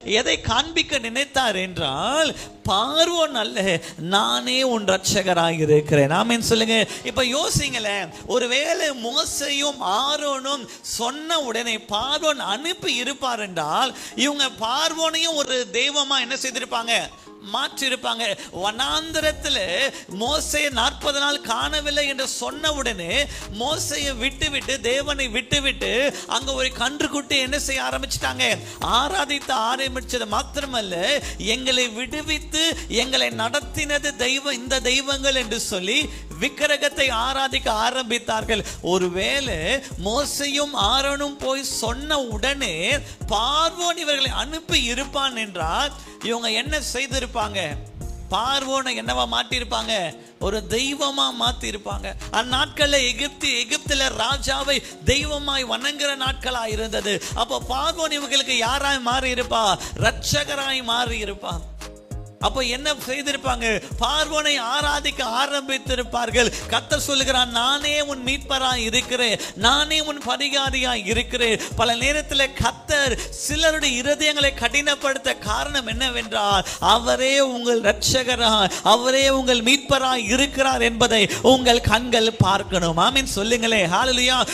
எதை காண்பிக்க நினைத்தார் என்றால் பார்வோன் அல்ல நானே உன் ரட்சகராக இருக்கிறேன் ஆமென் சொல்லுங்க. இப்போ யோசிங்களேன் ஒருவேளை மோசையும் ஆரோனும் சொன்ன உடனே பார்வோன் அனுப்பி இருப்பார் என்றால் இவங்க பார்வோனையும் ஒரு தெய்வமா என்ன செய்திருப்பாங்க? மாற்றிருப்பாங்க. வனாந்திரத்தில் மோசையை நாற்பது நாள் காணவில்லை என்று சொன்ன உடனே மோசையை விட்டு விட்டு தேவனை விட்டு விட்டு ஒரு கன்றுக்குட்டி என்ன செய்ய ஆரம்பிச்சிட்டாங்க. ஆராதித்து ஆரம்பிச்சது மாத்திரமல்ல எங்களை விடுவித்து எங்களை நடத்தினது தெய்வம் இந்த தெய்வங்கள் என்று சொல்லி விக்கிரகத்தை ஆராதிக்க ஆரம்பித்தார்கள். ஒருவேளை மோசையும் ஆரோனும் போய் சொன்ன உடனே பார்வோன் இவர்களை அனுப்பி இருப்பான் என்றால் இவங்க என்ன செய்திருப்பாங்க? பார்வோனை என்னவா மாட்டியிருப்பாங்க ஒரு தெய்வமா மாத்தி இருப்பாங்க அந்நாட்கள்ல எகிப்து எகிப்தில் ராஜாவை தெய்வமாய் வணங்குற நாட்களா இருந்தது. அப்போ பார்வோன் இவங்களுக்கு யாராய் மாறி இருப்பா ரட்சகராய் மாறி இருப்பான் அப்போ என்ன செய்திருப்பாங்க? பார்வோனை ஆராதிக்க ஆரம்பித்திருப்பார்கள். கத்த சொல்லுகிறான் நானே உன் மீட்பரா இருக்கிறேன். நானே உன் பரிகாரியா இருக்கிறேன். பல நேரத்தில் கத்தர் சிலருடைய இருதயங்களை கடினப்படுத்த காரணம் என்னவென்றால் அவரே உங்கள் ரட்சகரா அவரே உங்கள் மீட்பரா இருக்கிறார் என்பதை உங்கள் கண்கள் பார்க்கணும். ஆமீன். சொல்லுங்களே ஹாலலியா